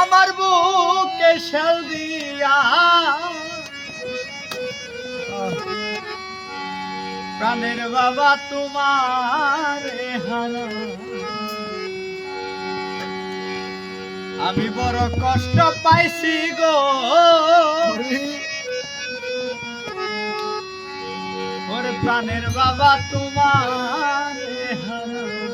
আমার বুকে শেল দিয়া। প্রাণের বাবা তোমার আমি বড় কষ্ট পাইছি গো। ওর প্রাণের বাবা তোমার হারা।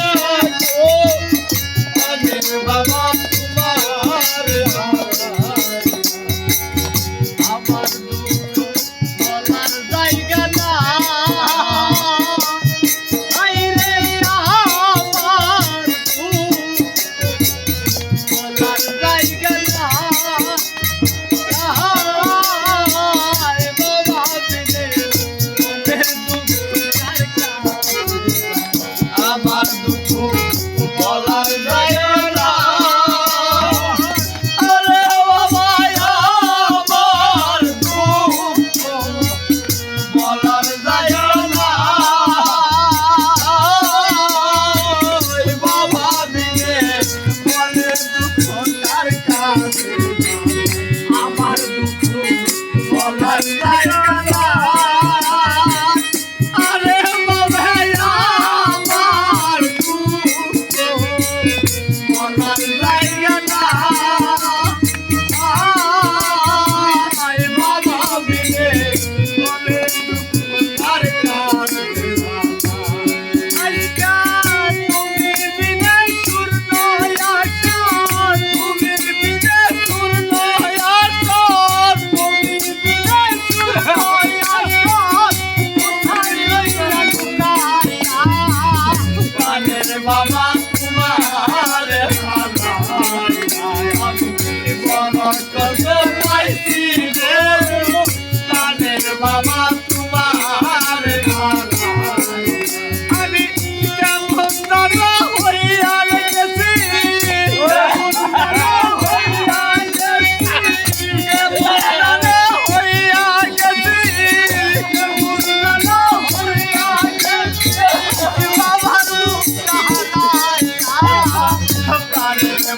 Thank you.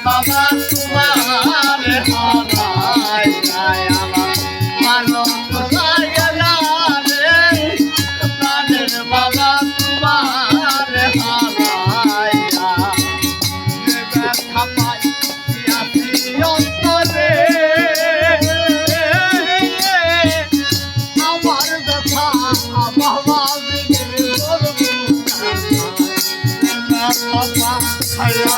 বাবা, তোমার মাথায় আমার। মানো তোমার প্রাণের বাবা, তোমার হারায় ব্যথা পাই অন্তরে। আমার ব্যথা, বাবা, বিঘ্ন করব বাবা খায়া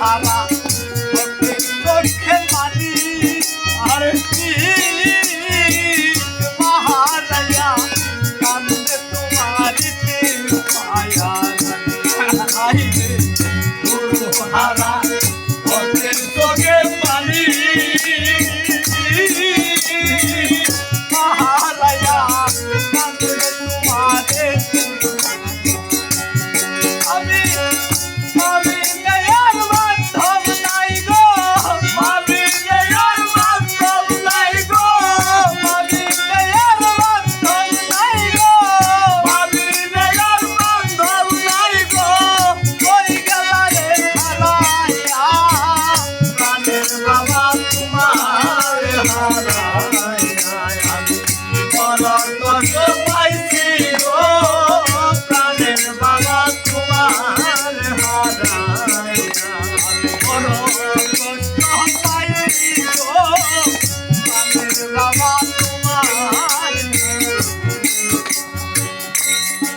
Hava Radha.